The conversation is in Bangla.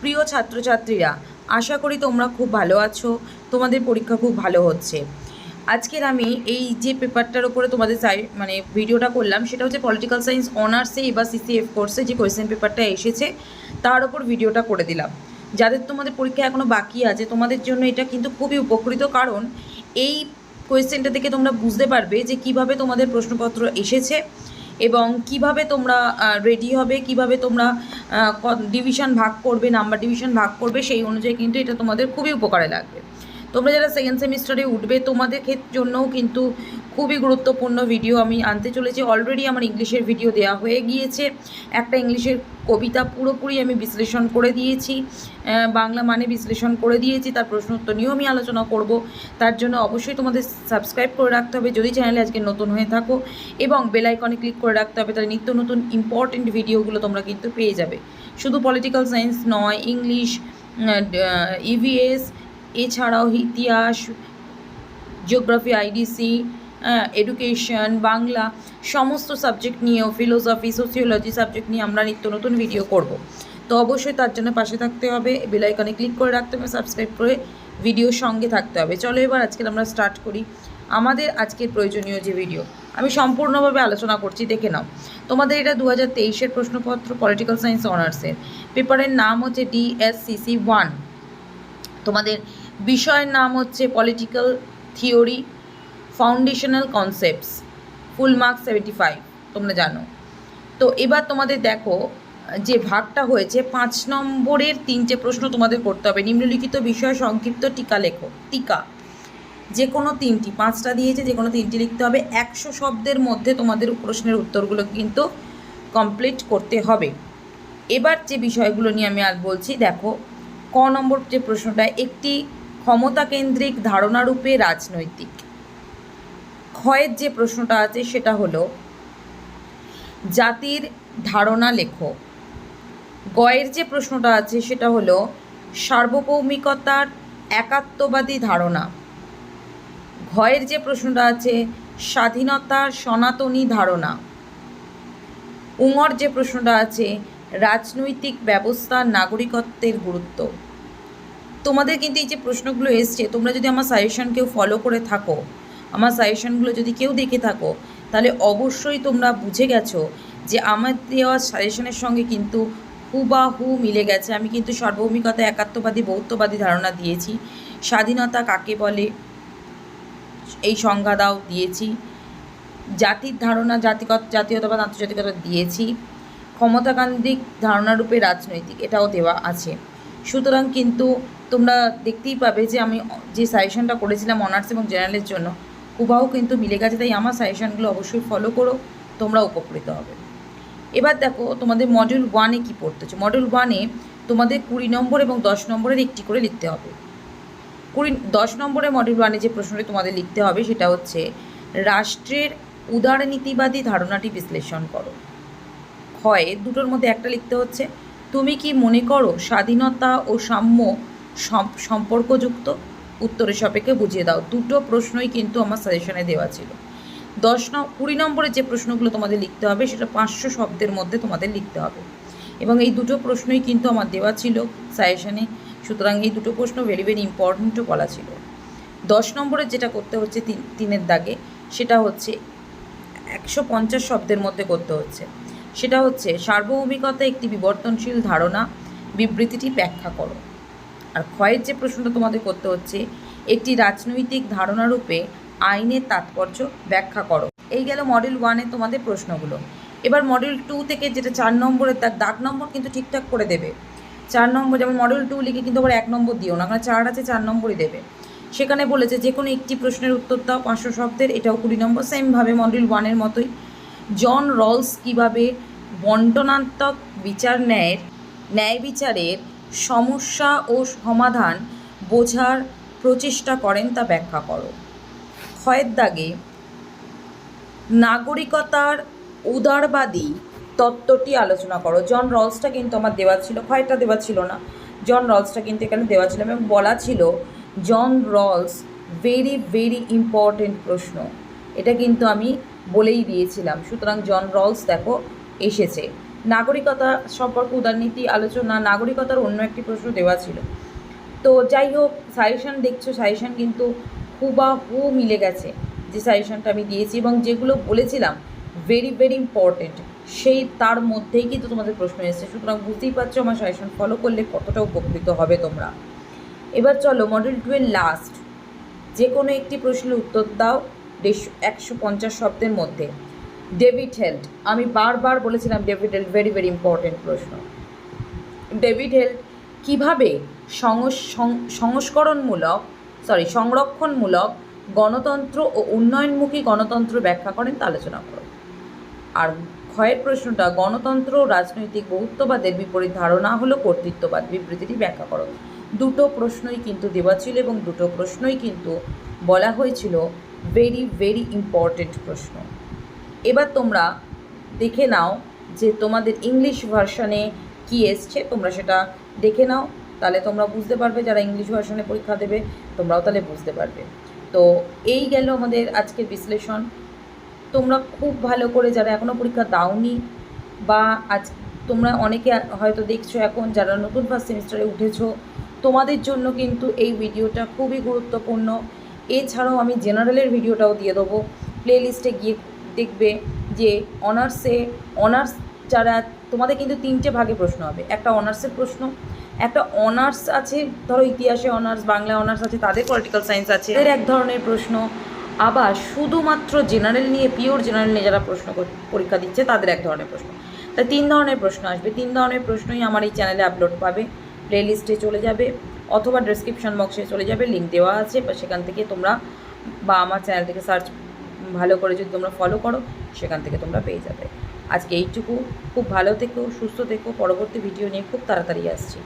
প্রিয় ছাত্রছাত্রীরা, আশা করি তোমরা খুব ভালো আছো। তোমাদের পরীক্ষা খুব ভালো হচ্ছে। আজকের আমি এই যে পেপারটার উপরে তোমাদের মানে ভিডিওটা করলাম, সেটা হচ্ছে পলিটিক্যাল সায়েন্স অনার্সে এবার সিসিএফ কোর্সে যে কোয়েশ্চেন পেপারটা এসেছে, তার উপর ভিডিওটা করে দিলাম। যাদের তোমাদের পরীক্ষা এখনও বাকি আছে, তোমাদের জন্য এটা কিন্তু খুবই উপকৃত, কারণ এই কোয়েশ্চেনটা থেকে তোমরা বুঝতে পারবে যে কীভাবে তোমাদের প্রশ্নপত্র এসেছে। এবং কীভাবে তোমরা রেডি হবে, কীভাবে তোমরা ডিভিশন ভাগ করবে নাম্বার ডিভিশন ভাগ করবে, সেই অনুযায়ী কিন্তু এটা তোমাদের খুবই উপকারে লাগবে। তোমরা যারা সেকেন্ড সেমিস্টারে উঠবে, তোমাদের জন্যও কিন্তু খুবই গুরুত্বপূর্ণ ভিডিও আমি আনতে চলেছি। অলরেডি আমার ইংলিশের ভিডিও দেওয়া হয়ে গিয়েছে। একটা ইংলিশের কবিতা পুরোপুরি আমি বিশ্লেষণ করে দিয়েছি। বাংলা মানে বিশ্লেষণ করে দিয়েছি। তার প্রশ্ন উত্তর নিয়েও আমি আলোচনা করব। তার জন্য অবশ্যই তোমাদের সাবস্ক্রাইব করে রাখতে হবে। যদি চ্যানেলে আজকে নতুন হয়ে থাকো এবং বেল আইকনে ক্লিক করে রাখতে হবে, তাহলে নিত্য নতুন ইম্পর্টেন্ট ভিডিওগুলো তোমরা কিন্তু পেয়ে যাবে। শুধু পলিটিক্যাল সায়েন্স নয় ইংলিশ ইভিএস এছাড়াও ইতিহাস জিওগ্রাফি আইডিসি এডুকেশন বাংলা, সমস্ত সাবজেক্ট নিয়েও ফিলোসফি সোসিওলজি সাবজেক্ট নিয়ে আমরা নিত্য নতুন ভিডিও করব। তো অবশ্যই তার জন্য পাশে থাকতে হবে বেল আইকনে ক্লিক করে রাখতে হবে সাবস্ক্রাইব করে ভিডিওর সঙ্গে থাকতে হবে। চলো এবার আজকে আমরা স্টার্ট করি আমাদের আজকের প্রয়োজনীয় যে ভিডিও আমি সম্পূর্ণভাবে আলোচনা করছি, দেখে নাও। তোমাদের এটা দু হাজার তেইশের প্রশ্নপত্র পলিটিক্যাল সায়েন্স অনার্সের পেপারের নাম হচ্ছে ডিএসসিসি ওয়ান তোমাদের বিষয়ের নাম হচ্ছে political theory foundational concepts full marks seventy five তোমরা জানো। তো এবার তোমাদের দেখো, যে ভাগটা হয়েছে, পাঁচ নম্বরের তিনটে প্রশ্ন তোমাদের করতে হবে। নিম্নলিখিত বিষয় সংক্ষিপ্ত টিকা লেখো। টিকা। যে কোনো তিনটি, পাঁচটা দিয়েছে যে কোনো তিনটি লিখতে হবে। একশো শব্দের মধ্যে তোমাদের প্রশ্নের উত্তরগুলো কিন্তু কমপ্লিট করতে হবে। এবার যে বিষয়গুলো নিয়ে আমি আজ বলছি, দেখো, ক নম্বর যে প্রশ্নটা, একটি ক্ষমতাকেন্দ্রিক ধারণারূপে রাজনৈতিক। ক্ষয়ের যে প্রশ্নটা আছে সেটা হলো, জাতির ধারণা লেখো। গয়ের যে প্রশ্নটা আছে সেটা হলো, সার্বভৌমিকতার একাত্মবাদী ধারণা। ঘয়ের যে প্রশ্নটা আছে, স্বাধীনতার সনাতনী ধারণা। উঙর যে প্রশ্নটা আছে, রাজনৈতিক ব্যবস্থা নাগরিকত্বের গুরুত্ব। তোমাদের কিন্তু এই যে প্রশ্নগুলো এসছে, তোমরা যদি আমার সাজেশন কেউ ফলো করে থাকো আমার সাজেশনগুলো যদি কেউ দেখে থাকো, তাহলে অবশ্যই তোমরা বুঝে গেছো যে আমার দেওয়া সাজেশনের সঙ্গে কিন্তু হুবাহু মিলে গেছে। আমি কিন্তু সার্বভৌমিকতা, একাত্মবাদী, বৌদ্ধবাদী ধারণা দিয়েছি। স্বাধীনতা কাকে বলে? এই সংজ্ঞা দাও, দিয়েছি। জাতির ধারণা, জাতিগত, জাতীয়তাবাদ, আন্তর্জাতিকতা দিয়েছি। ক্ষমতাকান্দিক ধারণারূপে রাজনৈতিক, এটাও দেওয়া আছে। সুতরাং কিন্তু তোমরা দেখতেই পাবে যে আমি যে সাজেশনটা করেছিলাম অনার্স এবং জেনারেলের জন্য হুবাহু কিন্তু মিলে গেছে, তাই আমার সাজেশানগুলো অবশ্যই ফলো করো তোমরা উপকৃত হবে। এবার দেখো, তোমাদের মডিউল ওয়ানে কী পড়তেছে? মডিউল ওয়ানে তোমাদের কুড়ি নম্বর এবং দশ নম্বরের একটি করে লিখতে হবে। কুড়ি, দশ নম্বরের মডিউল ওয়ানে যে প্রশ্নটি তোমাদের লিখতে হবে, সেটা হচ্ছে, রাষ্ট্রের উদারনীতিবাদী ধারণাটি বিশ্লেষণ করো। হয় দুটোর মধ্যে একটা লিখতে হচ্ছে, তুমি কি মনে করো স্বাধীনতা ও সাম্য সম- সম্পর্কযুক্ত? উত্তরের সাপেক্ষে বুঝিয়ে দাও। দুটো প্রশ্নই কিন্তু আমার সাজেশনে দেওয়া ছিল। দশ ন, কুড়ি নম্বরের যে প্রশ্নগুলো তোমাদের লিখতে হবে, সেটা পাঁচশো শব্দের মধ্যে তোমাদের লিখতে হবে। এবং এই দুটো প্রশ্নই কিন্তু আমার দেওয়া ছিল সাজেশনে সুতরাং এই দুটো প্রশ্ন ভেরি ভেরি ইম্পর্ট্যান্টও বলা ছিল। দশ নম্বরের যেটা করতে হচ্ছে তিন, তিনের দাগে, সেটা হচ্ছে একশো পঞ্চাশ শব্দের মধ্যে করতে হচ্ছে। সেটা হচ্ছে, সার্বভৌমিকতা একটি বিবর্তনশীল ধারণা, বিবৃতিটি ব্যাখ্যা করো। আর ক্ষয়ের যে প্রশ্নটা তোমাদের করতে হচ্ছে, একটি রাজনৈতিক ধারণারূপে আইনের তাৎপর্য ব্যাখ্যা করো। এই গেল মডেল ওয়ানে তোমাদের প্রশ্নগুলো। এবার মডেল টু থেকে যেটা চার নম্বরের, তার দাগ নম্বর কিন্তু ঠিকঠাক করে দেবে। চার নম্বর, যেমন মডেল টু লিখে কিন্তু আবার এক নম্বর দিও না, কারণ চার আছে, চার নম্বরই দেবে। সেখানে বলেছে যে কোনো একটি প্রশ্নের উত্তর দাও পাঁচশো শব্দের, এটাও কুড়ি নম্বর সেমভাবে মডেল ওয়ানের মতোই। জন রলস কীভাবে বন্টনাত্মক বিচার ন্যায়ের, ন্যায় বিচারের সমস্যা ও সমাধান বোঝার প্রচেষ্টা করেন তা ব্যাখ্যা করো। ক্ষয়ের দাগে, নাগরিকতার উদারবাদী তত্ত্বটি আলোচনা করো। জন রলসটা কিন্তু আমার দেওয়া ছিল ক্ষয়টা দেওয়া ছিল না। জন রলসটা কিন্তু এখানে দেওয়া ছিল এবং বলা ছিল, John Rawls very very important প্রশ্ন। এটা কিন্তু আমি বলেই দিয়েছিলাম। সুতরাং জন রলস দেখো, এসেছে। নাগরিকতা সম্পর্কে উদারনীতি, আলোচনা, নাগরিকতার অন্য একটি প্রশ্ন দেওয়া ছিল। তো যাই হোক সাজেশান দেখছ সাজেশান কিন্তু হুবাহু মিলে গেছে যে সাজেশানটা আমি দিয়েছি এবং যেগুলো বলেছিলাম ভেরি ভেরি ইম্পর্টেন্ট সেই তার মধ্যেই কিন্তু তোমাদের প্রশ্ন এসেছে। সুতরাং বুঝতেই পারছ আমার সাজেশন ফলো করলে কতটা উপকৃত হবে তোমরা। এবার চলো মডেল টুয়ের লাস্ট যে কোনো একটি প্রশ্নের উত্তর দাও দেড়শো একশো পঞ্চাশ শব্দের মধ্যে। ডেভিড হেল্ড আমি বারবার বলেছিলাম David Held very very important প্রশ্ন। ডেভিড হেল্ড কীভাবে সংস্করণমূলক সরি সংরক্ষণমূলক গণতন্ত্র ও উন্নয়নমুখী গণতন্ত্র ব্যাখ্যা করেন তা আলোচনা করো। আর ক্ষয়ের প্রশ্নটা, গণতন্ত্র, রাজনৈতিক বহুত্ববাদের বিপরীত ধারণা হলো কর্তৃত্ববাদ বিবৃতিটি ব্যাখ্যা করো। দুটো প্রশ্নই কিন্তু দেওয়া ছিল এবং দুটো প্রশ্নই কিন্তু বলা হয়েছিল ভেরি ভেরি ইম্পর্টেন্ট প্রশ্ন। এবার তোমরা দেখে নাও যে তোমাদের ইংলিশ ভার্সনে কি এসছে। তোমরা সেটা দেখে নাও, তাহলে তোমরা বুঝতে পারবে যারা ইংলিশ ভার্সনে পরীক্ষা দেবে, তোমরাও তাহলে বুঝতে পারবে। তো এই গেল আমাদের আজকের বিশ্লেষণ। তোমরা খুব ভালো করে যারা এখনও পরীক্ষা দাওনি বা আজ তোমরা অনেকে হয়তো দেখছ এখন যারা নতুন ফার্স্ট সেমিস্টারে উঠেছো, তোমাদের জন্য কিন্তু এই ভিডিওটা খুবই গুরুত্বপূর্ণ। এছাড়াও আমি জেনারেলের ভিডিওটাও দিয়ে দেবো। প্লেলিস্টে গিয়ে দেখবে যে অনার্সে, অনার্স যারা, তোমাদের কিন্তু তিনটে ভাগে প্রশ্ন হবে। একটা অনার্সের প্রশ্ন, একটা অনার্স আছে, ধরো ইতিহাসে অনার্স বাংলা অনার্স আছে, তাদের পলিটিক্যাল সায়েন্স আছে। এর এক ধরনের প্রশ্ন। আবার শুধুমাত্র জেনারেল নিয়ে পিওর জেনারেল নিয়ে যারা প্রশ্ন পরীক্ষা দিচ্ছে, তাদের এক ধরনের প্রশ্ন। তাই তিন ধরনের প্রশ্ন আসবে। তিন ধরনের প্রশ্নই আমার এই চ্যানেলে আপলোড পাবে। প্লে লিস্টে চলে যাবে, অথবা ডেসক্রিপশন বক্সে চলে যাবে লিঙ্ক দেওয়া আছে, বা সেখান থেকে তোমরা বা আমার চ্যানেল থেকে সার্চ ভালো করে যদি তোমরা ফলো করো, সেখান থেকে তোমরা পেয়ে যাবে। আজকে এইটুকু। খুব ভালো থেকো, সুস্থ থেকো। পরবর্তী ভিডিও নিয়ে খুব তাড়াতাড়ি আসছি।